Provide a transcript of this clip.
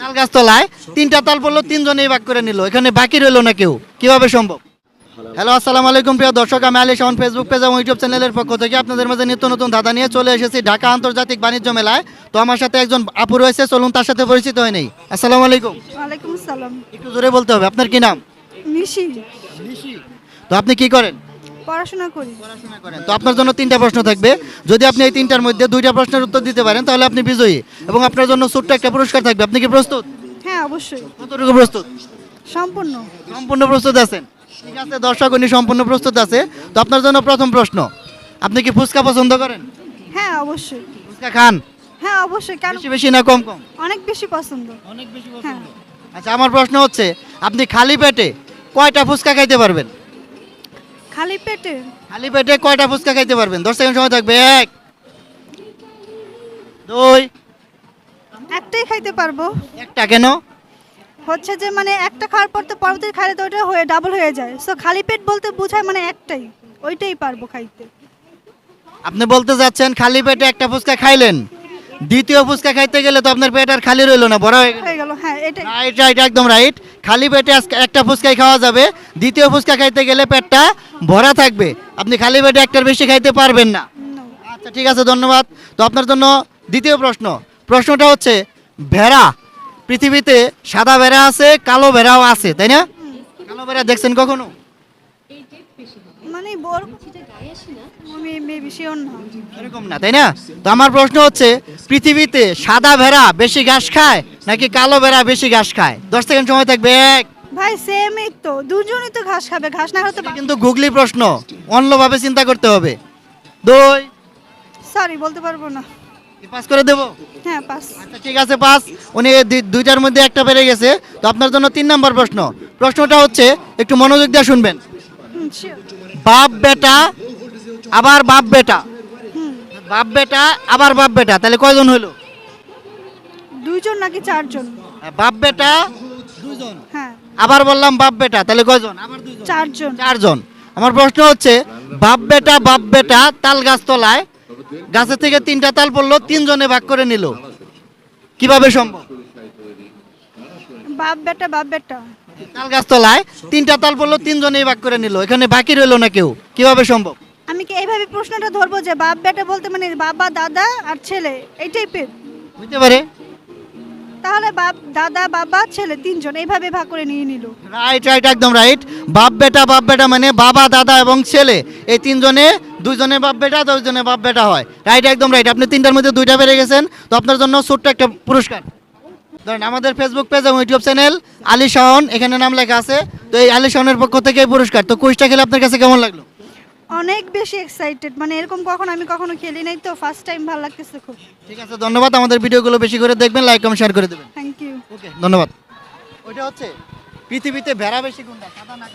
তাল গাছ তলায় তিনটা তাল পড়ল তিনজনেই ভাগ করে নিল। এখানে বাকি রইল না কেউ। কীভাবে সম্ভব? হ্যালো আসসালামু আলাইকুম প্রিয় দর্শক আমি আলী শাহন ফেসবুক পেজ এবং ইউটিউব চ্যানেলের পক্ষ থেকে আপনাদের মাঝে নিত্য নতুন ধাঁধা নিয়ে চলে এসেছি ঢাকা আন্তর্জাতিক বাণিজ্য মেলায়। তো আমার সাথে একজন আপু রয়েছে চলুন তার সাথে পরিচিত হয়ে নেই। আসসালামু আলাইকুম। ওয়ালাইকুম আসসালাম। একটু জোরে বলতে হবে আপনার কি নাম? নিশি। তো আপনি কি করেন? পড়াশোনা করি। পড়াশোনা করেন। তো আপনার জন্য তিনটা প্রশ্ন থাকবে। যদি আপনি এই তিনটার মধ্যে দুইটা প্রশ্নের উত্তর দিতে পারেন তাহলে আপনি বিজয়ী। এবং আপনার জন্য ছোট্ট একটা পুরস্কার থাকবে। আপনি কি প্রস্তুত? হ্যাঁ অবশ্যই। কতটুকু প্রস্তুত? সম্পূর্ণ। সম্পূর্ণ প্রস্তুত আছেন? ঠিক আছে দর্শক উনি সম্পূর্ণ প্রস্তুত আছে। তো আপনার জন্য প্রথম প্রশ্ন আপনি কি ফুচকা পছন্দ করেন? হ্যাঁ অবশ্যই। ফুচকা খান? হ্যাঁ অবশ্যই কেন বেশি বেশি না কম কম? অনেক বেশি পছন্দ। অনেক বেশি হ্যাঁ। আচ্ছা আমার প্রশ্ন হচ্ছে আপনি খালি পেটে কয়টা ফুচকা খাইতে পারবেন? খালি পেটে? খালি পেটে কয়টা ফুচকা খাইতে পারবেন? দশ সেকেন্ড সময় থাকবে এক দুই। একটাই খাইতে পারব। একটা কেন? হচ্ছে যে মানে একটা খাওয়ার পর তো পরবর্তী খাইলে তো ওটা হয়ে ডাবল হয়ে যায়। সো খালি পেট বলতে বোঝায় মানে একটাই। ওইটাই পারব খাইতে। আপনি বলতে যাচ্ছেন খালি পেটে একটা ফুচকা খাইলেন। দ্বিতীয় ফুচকা খাইতে গেলে তো আপনার পেট আর খালি রইল না বড় হয়ে গেল। হ্যাঁ এটাই। রাইট রাইট একদম রাইট খালি পেটে আজকে একটা ফুচকাই খাওয়া যাবে। দ্বিতীয় ফুচকা খাইতে গেলে পেটটা ভরা থাকবে। আপনি খালি পেটে একটার বেশি খাইতে পারবেন না। আচ্ছা ঠিক আছে ধন্যবাদ। তো আপনার জন্য দ্বিতীয় প্রশ্ন। প্রশ্নটা হচ্ছে ভেড়া পৃথিবীতে সাদা ভেড়া আছে কালো ভেড়াও আছে তাই না? কালো ভেড়া দেখছেন কখনো? মানে এরকম না তাই না? তো আমার প্রশ্ন হচ্ছে পৃথিবীতে সাদা ভেড়া বেশি ঘাস খায় নাকি কালো ভেড়া বেশি ঘাস খায়? দশ সেকেন্ড সময় থাকবে এক ভাই সেমই তো। দুজনই তো ঘাস খাবে ঘাস না হলে তো কিন্তু গুগলি প্রশ্ন। অন্যভাবে চিন্তা করতে হবে। দুই। সরি বলতে পারব না। পাস করে দেবো? হ্যাঁ পাস আচ্ছা ঠিক আছে পাস উনি দুইটার মধ্যে একটা বেড়ে গেছে। তো আপনার জন্য তিন নম্বর প্রশ্ন। প্রশ্নটা হচ্ছে একটু মনোযোগ দিয়ে শুনবেন। বাপ বেটা আবার বাপ বেটা। বাপ বেটা আবার বাপ বেটা। তাহলে কয়জন হলো? দুইজন নাকি চারজন? বাপ বেটা দুজন হ্যাঁ। আবার বললাম বাপ বেটা তাহলে কয়জন? আবার দুজন চারজন। চারজন। আমার প্রশ্ন হচ্ছে বাপ বেটা বাপ বেটা তাল গাছ তলায় গাছের থেকে তিনটা তাল পড়ল তিনজনে ভাগ করে নিল। কীভাবে সম্ভব? বাপ বেটা বাপ বেটা। তাল গাছ তলায় তিনটা তাল পড়ল তিনজনেই ভাগ করে নিল। এখানে বাকি রইল না কেউ? কীভাবে সম্ভব? আমি কি এইভাবে প্রশ্নটা ধরবো যে বাপ বেটা বলতে মানে বাবা দাদা আর ছেলে এই টাইপের বুঝতে পারে। তাহলে বাপ, দাদা, বাবা, ছেলে তিনজন এইভাবে ভাগ করে নিয়ে নিল। রাইট রাইট একদম রাইট বাপ, বেটা বাপ, বেটা মানে বাবা, দাদা এবং ছেলে। এই তিনজনে, দুইজনে বাপ, বেটা দুইজনে বাপ, বেটা হয়। রাইট একদম রাইট আপনি তিনটার মধ্যে দুইটা পেরে গেছেন, তো আপনার জন্য ছোট্ট একটা পুরস্কার। ধরেন আমাদের ফেসবুক পেজ এবং ইউটিউব চ্যানেল আলী শাহন এখানে নাম লেখা আছে। তো এই আলী শাহনের পক্ষ থেকে পুরস্কার। তো কুইজটা খেলে আপনার কাছে কেমন লাগল? অনেক বেশি এক্সাইটেড মানে এরকম কখনো আমি কখনো খেলি নাই তো ফার্স্ট টাইম ভালো লাগতেছে খুব। ঠিক আছে ধন্যবাদ। আমাদের ভিডিওগুলো বেশি করে দেখবেন লাইক কমেন্ট শেয়ার করে দেবেন। থ্যাংক ইউ ওকে ধন্যবাদ। ওইটা হচ্ছে পৃথিবীতে ভেড়া বেশি কোনটা সাদা না।